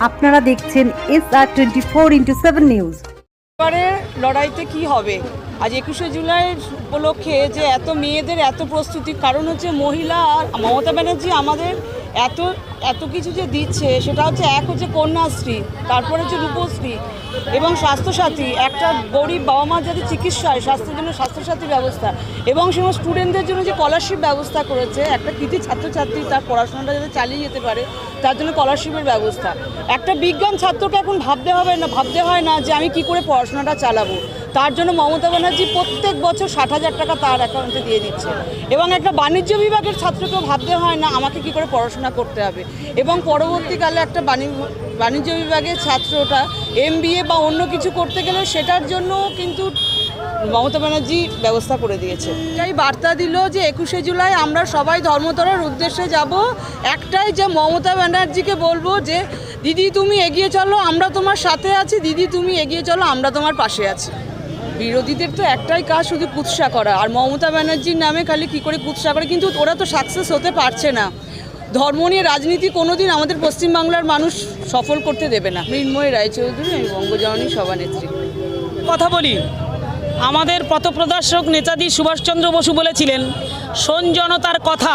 আপনারা দেখছেন S R twenty four into seven news এবারের লড়াইতে কি হবে? আজ একুশে জুলাই উপলক্ষে যে এত মেয়েদের এত প্রস্তুতি, কারণ হচ্ছে মহিলা আর মমতা ব্যানার্জি আমাদের এত এত কিছু যে দিচ্ছে, সেটা হচ্ছে এক হচ্ছে কন্যাশ্রী, তারপরে হচ্ছে রূপশ্রী এবং স্বাস্থ্যসাথী। একটা গরিব বাবা মা যাদের চিকিৎসা হয় স্বাস্থ্যের জন্য স্বাস্থ্যসাথী ব্যবস্থা এবং সমস্ত স্টুডেন্টদের জন্য যে স্কলারশিপ ব্যবস্থা করেছে, একটা কৃতি ছাত্রছাত্রী তার পড়াশোনাটা যাতে চালিয়ে যেতে পারে, তার জন্য স্কলারশিপের ব্যবস্থা। একটা বিজ্ঞান ছাত্রকে এখন ভাবতে হবে না, ভাবতে হয় না যে আমি কি করে পড়াশোনাটা চালাবো। তার জন্য মমতা ব্যানার্জি প্রত্যেক বছর ষাট হাজার টাকা তার অ্যাকাউন্টে দিয়ে দিচ্ছে। এবং একটা বাণিজ্য বিভাগের ছাত্রকেও ভাবতে হয় না, আমাকে কি করে পড়াশোনা করতে হবে? এবং পরবর্তীকালে একটা বাণিজ্য বিভাগের ছাত্রটা এম বা অন্য কিছু করতে গেলে সেটার জন্য কিন্তু মমতা ব্যানার্জি ব্যবস্থা করে দিয়েছে। এটাই বার্তা দিল যে একুশে জুলাই আমরা সবাই ধর্মতলার উদ্দেশ্যে যাব। একটাই যে মমতা ব্যানার্জিকে বলব যে, দিদি তুমি এগিয়ে চলো, আমরা তোমার সাথে আছি। দিদি তুমি এগিয়ে চলো, আমরা তোমার পাশে আছি। বিরোধীদের তো একটাই কাজ, শুধু কুৎসা করা। আর মমতা ব্যানার্জির নামে খালি কি করে কুৎসা করে? কিন্তু ওরা তো সাকসেস হতে পারছে না। ধর্ম নিয়ে রাজনীতি কোনোদিন আমাদের পশ্চিমবাংলার মানুষ সফল করতে দেবে না। মৃন্ময় রায়চৌধুরী আমি বঙ্গজননী সভানেত্রী। কথা বলি, আমাদের পথপ্রদর্শক নেতাজি সুভাষচন্দ্র বসু বলেছিলেন, শোন জনতার কথা,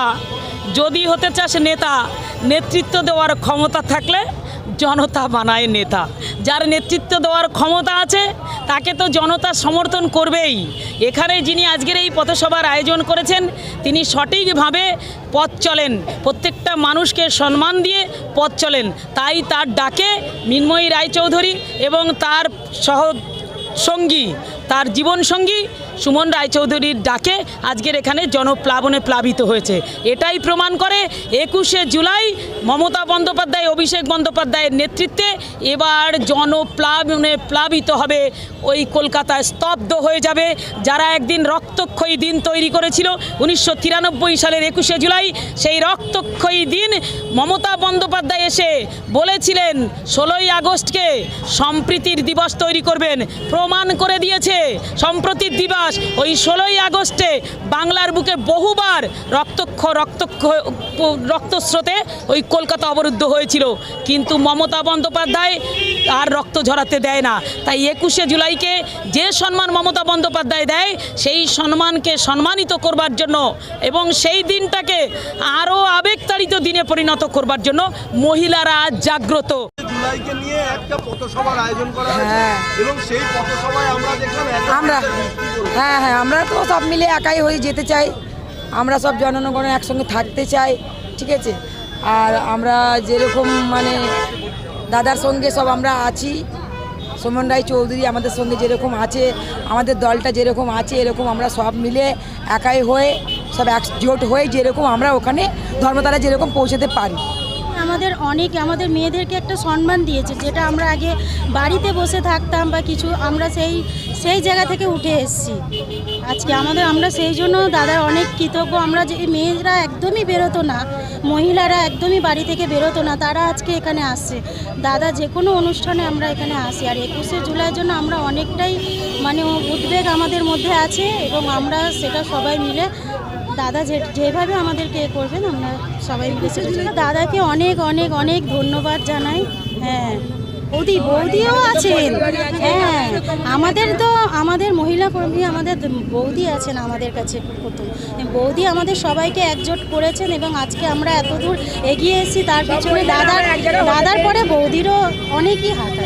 যদি হতে চাস নেতা, নেতৃত্ব দেওয়ার ক্ষমতা থাকলে জনতা বানায় নেতা। যার নেতৃত্ব দেওয়ার ক্ষমতা আছে, তাকে তো জনতা সমর্থন করবেই। এখানে যিনি আজকের এই পথসভার আয়োজন করেছেন, তিনি সঠিকভাবে পথ চলেন। প্রত্যেকটা মানুষকে সম্মান দিয়ে পথ চলেন। তাই তার ডাকে মিন্ময়ী রায়চৌধুরী এবং তার সহ সঙ্গী তার জীবনসঙ্গী সুমন রায়চৌধুরীর ডাকে আজকের এখানে জনপ্লাবনে প্লাবিত হয়েছে। এটাই প্রমাণ করে একুশে জুলাই মমতা বন্দ্যোপাধ্যায়, অভিষেক বন্দ্যোপাধ্যায়ের নেতৃত্বে এবার জনপ্লাবনে প্লাবিত হবে। ওই কলকাতায় স্তব্ধ হয়ে যাবে। যারা একদিন রক্তক্ষয়ী দিন তৈরি করেছিল, উনিশশো তিরানব্বই সালের একুশে জুলাই সেই রক্তক্ষয়ী দিন মমতা বন্দ্যোপাধ্যায় এসে বলেছিলেন, ষোলোই আগস্টকে সম্প্রীতির দিবস তৈরি করবেন। প্রমাণ করে দিয়েছে সম্প্রতির দিবস, ওই ষোলোই আগস্টে বাংলার বুকে বহুবার রক্তক্ষ রক্তক্ষ, রক্তস্রোতে ওই কলকাতা অবরুদ্ধ হয়েছিল। কিন্তু মমতা বন্দ্যোপাধ্যায় আর রক্ত ঝরাতে দেয় না। তাই একুশে জুলাইকে যে সম্মান মমতা বন্দ্যোপাধ্যায় দেয়, সেই সম্মানকে সম্মানিত করবার জন্য এবং সেই দিনটাকে আরও আবেগতাড়িত দিনে পরিণত করবার জন্য মহিলারা জাগ্রত। জুলাইকে নিয়ে একটা পথসভার আয়োজন করা হয়েছে। এবং সেই পথসভায় আমরা দেখলাম আমরা হ্যাঁ হ্যাঁ আমরা তো সব মিলে একাই হয়ে যেতে চাই। আমরা সব জনগণ একসঙ্গে থাকতে চাই ঠিক আছে? আর আমরা যেরকম মানে দাদার সঙ্গে সব আমরা আছি সুমন রায় চৌধুরী আমাদের সঙ্গে যেরকম আছে আমাদের দলটা যেরকম আছে এরকম আমরা সব মিলে একাই হয়ে সব একজোট হয়ে যেরকম আমরা ওখানে ধর্মতলা যেরকম পৌঁছাতে পারি। আমাদের অনেক, আমাদের মেয়েদেরকে একটা সম্মান দিয়েছে, যেটা আমরা আগে বাড়িতে বসে থাকতাম বা কিছু, আমরা সেই সেই জায়গা থেকে উঠে এসেছি। আজকে আমাদের, আমরা সেই জন্য দাদার অনেক কৃতজ্ঞ, আমরা যে মেয়েরা একদমই বেরোতো না, মহিলারা একদমই বাড়ি থেকে বেরোতো না, তারা আজকে এখানে আসছে। দাদা, যে কোনো অনুষ্ঠানে আমরা এখানে আসি, আর একুশে জুলাইয়ের জন্য আমরা অনেকটাই মানে উদ্বেগ আমাদের মধ্যে আছে, এবং আমরা সেটা সবাই মিলে দাদা যে যেভাবে আমাদেরকে এ করবেন, আমরা সবাই মিলে দাদাকে অনেক অনেক অনেক ধন্যবাদ জানাই। হ্যাঁ। বৌদি, বৌদিও আছেন। হ্যাঁ। আমাদের তো, আমাদের মহিলা কর্মী, আমাদের বৌদি আছেন আমাদের কাছে প্রথম। বৌদি আমাদের সবাইকে একজোট করেছেন এবং আজকে আমরা এত দূর এগিয়ে এসেছি, তার পিছনে দাদার দাদার পরে বৌদিরও অনেকই হাত আছে।